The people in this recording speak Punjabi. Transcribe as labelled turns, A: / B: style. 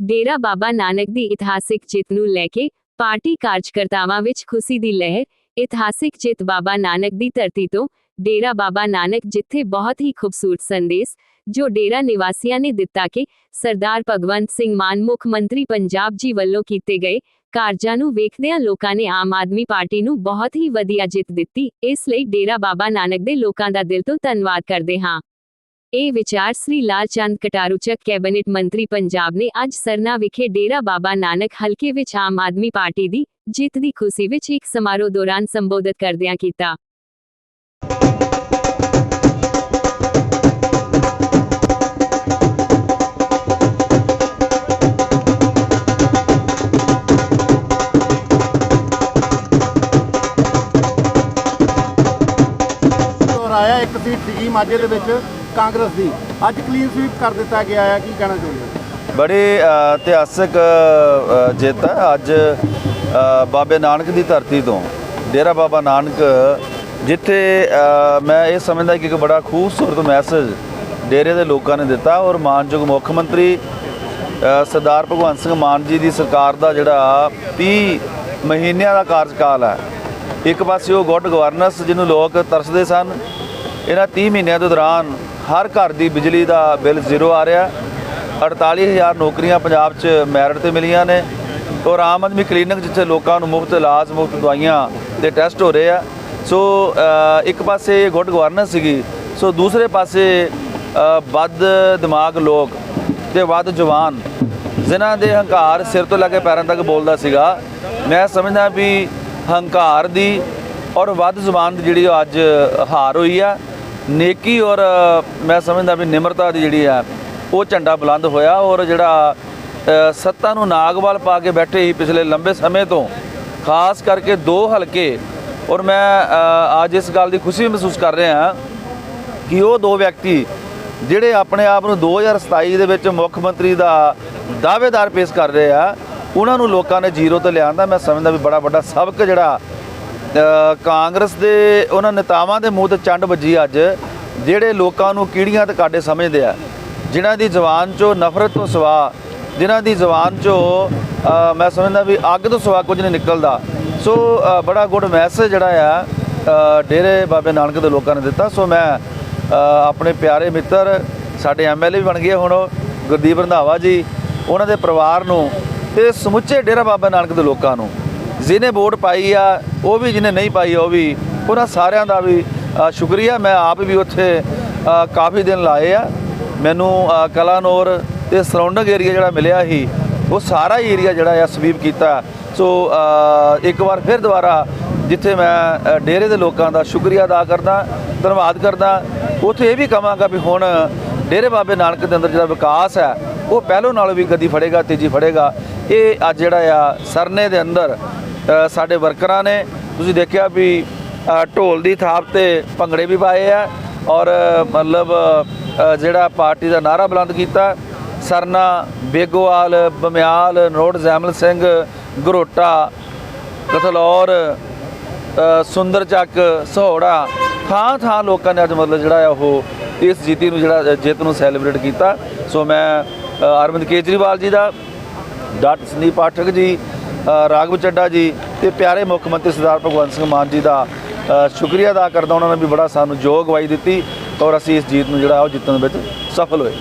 A: ਡੇਰਾ ਬਾਬਾ ਨਾਨਕ ਦੀ ਇਤਿਹਾਸਿਕ ਜਿੱਤ ਨੂੰ ਲੈ ਕੇ ਪਾਰਟੀ ਕਾਰਜਕਰਤਾਵਾਂ ਵਿੱਚ ਖੁਸ਼ੀ ਦੀ ਲਹਿਰ, ਇਤਿਹਾਸਿਕ ਜਿੱਤ ਬਾਬਾ ਨਾਨਕ ਦੀ ਧਰਤੀ ਤੋਂ ਡੇਰਾ ਬਾਬਾ ਨਾਨਕ ਜਿੱਥੇ ਬਹੁਤ ਹੀ ਖੂਬਸੂਰਤ ਸੰਦੇਸ਼, ਜੋ ਡੇਰਾ ਨਿਵਾਸੀਆਂ ਨੇ ਦਿੱਤਾ ਕਿ ਸਰਦਾਰ ਭਗਵੰਤ ਸਿੰਘ ਮਾਨ ਮੁੱਖ ਮੰਤਰੀ ਪੰਜਾਬ ਜੀ ਵੱਲੋਂ ਕੀਤੇ ਗਏ ਕਾਰਜਾਂ ਨੂੰ ਵੇਖਦਿਆਂ ਲੋਕਾਂ ਨੇ ਆਮ ਆਦਮੀ ਪਾਰਟੀ ਨੂੰ ਬਹੁਤ ਹੀ ਵਧੀਆ ਜਿੱਤ ਦਿੱਤੀ। ਇਸ ਲਈ ਡੇਰਾ ਬਾਬਾ ਨਾਨਕ ਦੇ ਲੋਕਾਂ ਦਾ ਦਿਲ ਤੋਂ ਧੰਨਵਾਦ ਕਰਦੇ ਹਾਂ। ਇਹ ਵਿਚਾਰ ਸ੍ਰੀ ਲਾਲ ਚੰਦ ਕਟਾਰੂਚਕ ਕੈਬਨਿਟ ਮੰਤਰੀ ਪੰਜਾਬ ਨੇ ਅੱਜ ਸਰਨਾ ਵਿਖੇ ਡੇਰਾ ਬਾਬਾ ਨਾਨਕ ਹਲਕੇ ਵਿੱਚ ਆਮ ਆਦਮੀ ਪਾਰਟੀ ਦੀ ਜਿੱਤ ਦੀ ਖੁਸ਼ੀ ਵਿੱਚ ਇੱਕ ਸਮਾਰੋਹ ਦੌਰਾਨ ਸੰਬੋਧਿਤ ਕਰਦਿਆਂ ਕੀਤਾ।
B: ਆਇਆ ਇੱਕ ਸੀਟ ਸੀਗੀ ਮਾਝੇ ਦੇ ਵਿੱਚ। ਕਾਂਗਰਸ ਦੀ। ਅੱਜ ਕਲੀਨ ਸਵੀਪ ਕਰ ਦਿੱਤਾ ਗਿਆ ਹੈ, ਕੀ ਕਹਿਣਾ ਚਾਹੁੰਦੇ
C: ਬੜੀ ਇਤਿਹਾਸਕ ਜਿੱਤ ਹੈ। ਅੱਜ ਬਾਬੇ ਨਾਨਕ ਦੀ ਧਰਤੀ ਤੋਂ, ਡੇਰਾ ਬਾਬਾ ਨਾਨਕ, ਜਿੱਥੇ ਮੈਂ ਇਹ ਸਮਝਦਾ ਕਿ ਇੱਕ ਬੜਾ ਖੂਬਸੂਰਤ ਮੈਸੇਜ ਡੇਰੇ ਦੇ ਲੋਕਾਂ ਨੇ ਦਿੱਤਾ ਔਰ ਮਾਨਯੋਗ ਮੁੱਖ ਮੰਤਰੀ ਸਰਦਾਰ ਭਗਵੰਤ ਸਿੰਘ ਮਾਨ ਜੀ ਦੀ ਸਰਕਾਰ ਦਾ ਜਿਹੜਾ 30 ਮਹੀਨਿਆਂ ਦਾ ਕਾਰਜਕਾਲ ਹੈ। ਇੱਕ ਪਾਸੇ ਉਹ ਗੁੱਡ ਗਵਰਨੈਂਸ ਜਿਹਨੂੰ ਲੋਕ ਤਰਸਦੇ ਸਨ ਇਹਨਾਂ 30 ਮਹੀਨਿਆਂ ਦੇ ਦੌਰਾਨ ਹਰ ਘਰ ਦੀ ਬਿਜਲੀ ਦਾ ਬਿੱਲ ਜ਼ੀਰੋ ਆ ਰਿਹਾ। 48000 ਨੌਕਰੀਆਂ ਪੰਜਾਬ 'ਚ ਮੈਰਿਟ ਤੇ ਮਿਲੀਆਂ ਨੇ ਔਰ ਆਮ ਆਦਮੀ ਕਲੀਨਿਕ ਜਿੱਥੇ ਲੋਕਾਂ ਨੂੰ ਮੁਫਤ ਇਲਾਜ, ਮੁਫਤ ਦਵਾਈਆਂ ਤੇ ਟੈਸਟ ਹੋ ਰਹੇ ਆ। ਸੋ ਇੱਕ ਪਾਸੇ ਗੁੱਡ ਗਵਰਨੈਂਸ ਸੀਗੀ, ਸੋ ਦੂਸਰੇ ਪਾਸੇ ਵੱਧ ਦਿਮਾਗ ਲੋਕ ਤੇ ਵੱਧ ਜਵਾਨ ਜਿਨ੍ਹਾਂ ਦੇ ਹੰਕਾਰ ਸਿਰ ਤੋਂ ਲੈ ਕੇ ਪੈਰਾਂ ਤੱਕ ਬੋਲਦਾ ਸੀਗਾ। ਮੈਂ ਸਮਝਦਾ ਵੀ ਹੰਕਾਰ ਦੀ ਔਰ ਵੱਧ ਜ਼ੁਬਾਨ ਦੀ ਜਿਹੜੀ ਉਹ ਅੱਜ ਹਾਰ ਹੋਈ ਆ। ਨੇਕੀ ਔਰ ਮੈਂ ਸਮਝਦਾ ਵੀ ਨਿਮਰਤਾ ਦੀ ਜਿਹੜੀ ਆ, ਉਹ ਝੰਡਾ ਬੁਲੰਦ ਹੋਇਆ ਔਰ ਜਿਹੜਾ ਸੱਤਾ ਨੂੰ ਨਾਗਵਾਲ ਪਾ ਕੇ ਬੈਠੇ ਹੀ ਪਿਛਲੇ ਲੰਬੇ ਸਮੇਂ ਤੋਂ, ਖਾਸ ਕਰਕੇ ਦੋ ਹਲਕੇ, ਔਰ ਮੈਂ ਅੱਜ ਇਸ ਗੱਲ ਦੀ ਖੁਸ਼ੀ ਮਹਿਸੂਸ ਕਰ ਰਿਹਾ ਕਿ ਉਹ ਦੋ ਵਿਅਕਤੀ, ਜਿਹੜੇ ਆਪਣੇ ਆਪ ਨੂੰ 2027 ਦੇ ਵਿੱਚ ਮੁੱਖ ਮੰਤਰੀ ਦਾ ਦਾਅਵੇਦਾਰ ਪੇਸ਼ ਕਰ ਰਹੇ ਆ, ਉਹਨਾਂ ਨੂੰ ਲੋਕਾਂ ਨੇ ਜ਼ੀਰੋ ਤੇ ਲਿਆਂਦਾ, ਮੈਂ ਸਮਝਦਾ ਵੀ ਬੜਾ ਵੱਡਾ ਸਬਕ ਜਿਹੜਾ ਕਾਂਗਰਸ ਦੇ ਉਹਨਾਂ ਨੇਤਾਵਾਂ ਦੇ ਮੂੰਹ ਤੇ ਚੰਡ ਵੱਜੀ ਅੱਜ, ਜਿਹੜੇ ਲੋਕਾਂ ਨੂੰ ਕੀੜੀਆਂ ਤੇ ਕਾਡੇ ਸਮਝਦੇ ਆ। ਜਿਨ੍ਹਾਂ ਦੀ ਜ਼ਬਾਨ ਚੋਂ ਨਫ਼ਰਤ ਤੋਂ ਸਿਵਾ ਜਿਨ੍ਹਾਂ ਦੀ ਜ਼ਬਾਨ ਚੋਂ ਮੈਂ ਸਮਝਦਾ ਵੀ ਅੱਗ ਤੋਂ ਸਿਵਾ ਕੁਝ ਨਹੀਂ ਨਿਕਲਦਾ। ਸੋ ਬੜਾ ਗੁੱਡ ਮੈਸੇਜ ਜਿਹੜਾ ਆ ਡੇਰੇ ਬਾਬੇ ਨਾਨਕ ਦੇ ਲੋਕਾਂ ਨੇ ਦਿੱਤਾ। ਸੋ ਮੈਂ ਆਪਣੇ ਪਿਆਰੇ ਮਿੱਤਰ, ਸਾਡੇ ਐਮਐਲਏ ਵੀ ਬਣ ਗਏ ਹੁਣ ਗੁਰਦੀਪ ਰੰਧਾਵਾ ਜੀ, ਉਹਨਾਂ ਦੇ ਪਰਿਵਾਰ ਨੂੰ ਤੇ ਸਮੁੱਚੇ ਡੇਰਾ ਬਾਬਾ ਨਾਨਕ ਦੇ ਲੋਕਾਂ ਨੂੰ। ਜਿਹਨੇ ਵੋਟ ਪਾਈ ਆ, ਉਹ ਵੀ ਜਿਹਨੇ ਨਹੀਂ ਪਾਈ, ਉਹ ਵੀ। ਉਹਨਾਂ ਸਾਰਿਆਂ ਦਾ ਵੀ ਸ਼ੁਕਰੀਆ। ਮੈਂ ਆਪ ਵੀ ਉੱਥੇ ਕਾਫੀ ਦਿਨ ਲਾਏ ਆ। ਮੈਨੂੰ ਕਲਾਨੌਰ ਤੇ ਸਰਾਊਂਡਿੰਗ ਏਰੀਆ ਜਿਹੜਾ ਮਿਲਿਆ ਸੀ, ਉਹ ਸਾਰਾ ਹੀ ਏਰੀਆ ਜਿਹੜਾ ਆ, ਸਵੀਪ ਕੀਤਾ। ਸੋ ਇੱਕ ਵਾਰ ਫਿਰ ਦੁਬਾਰਾ ਜਿੱਥੇ ਮੈਂ ਡੇਰੇ ਦੇ ਲੋਕਾਂ ਦਾ ਸ਼ੁਕਰੀਆ ਅਦਾ ਕਰਦਾ, ਧੰਨਵਾਦ ਕਰਦਾ, ਉੱਥੇ ਇਹ ਵੀ ਕਹਾਂਗਾ ਵੀ ਹੁਣ ਡੇਰੇ ਬਾਬੇ ਨਾਨਕ ਦੇ ਅੰਦਰ ਜਿਹੜਾ ਵਿਕਾਸ ਹੈ, ਉਹ ਪਹਿਲੋਂ ਨਾਲੋਂ ਵੀ ਗੱਦੀ ਫੜੇਗਾ, ਤੇਜ਼ੀ ਫੜੇਗਾ। ਇਹ ਅੱਜ ਜਿਹੜਾ ਆ, ਸਰਨੇ ਦੇ ਅੰਦਰ ਸਾਡੇ ਵਰਕਰਾਂ ਨੇ, ਤੁਸੀਂ ਦੇਖਿਆ ਵੀ ਢੋਲ ਦੀ ਥਾਪ ਤੇ ਭੰਗੜੇ ਵੀ ਪਾਏ ਆ ਔਰ ਮਤਲਬ ਜਿਹੜਾ ਪਾਰਟੀ ਦਾ ਨਾਰਾ ਬੁਲੰਦ ਕੀਤਾ, ਸਰਨਾ, ਬੇਗੋਵਾਲ, ਬਮਿਆਲ, ਨਰੋੜ, ਜ਼ੈਮਲ ਸਿੰਘ ਗਰੋਟਾ ਕਥਲੌਰ ਸੁੰਦਰ ਚੱਕ, ਸਹੋੜਾ, ਥਾਂ ਥਾਂ ਲੋਕਾਂ ਨੇ ਅੱਜ ਮਤਲਬ ਜਿਹੜਾ ਆ ਉਹ ਇਸ ਜੀਤੀ ਨੂੰ ਜਿਹੜਾ ਜਿੱਤ ਨੂੰ ਸੈਲੀਬ੍ਰੇਟ ਕੀਤਾ। ਸੋ ਮੈਂ ਅਰਵਿੰਦ ਕੇਜਰੀਵਾਲ ਜੀ ਦਾ, ਡਾਕਟਰ ਸੰਦੀਪ ਪਾਠਕ ਜੀ ਰਾਘਵ ਚੱਡਾ ਜੀ ਤੇ ਪਿਆਰੇ ਮੁੱਖ ਮੰਤਰੀ ਸਰਦਾਰ ਭਗਵੰਤ ਸਿੰਘ ਮਾਨ ਜੀ ਦਾ ਸ਼ੁਕਰੀਆ ਅਦਾ ਕਰਦਾ ਉਹਨਾਂ ਨੇ ਵੀ ਬੜਾ ਸਾਨੂੰ ਯੋਗ ਅਗਵਾਈ ਦਿੱਤੀ ਔਰ ਅਸੀਂ ਇਸ ਜੀਤ ਨੂੰ ਜਿਹੜਾ ਉਹ ਜਿੱਤਣ ਵਿੱਚ ਸਫਲ ਹੋਏ।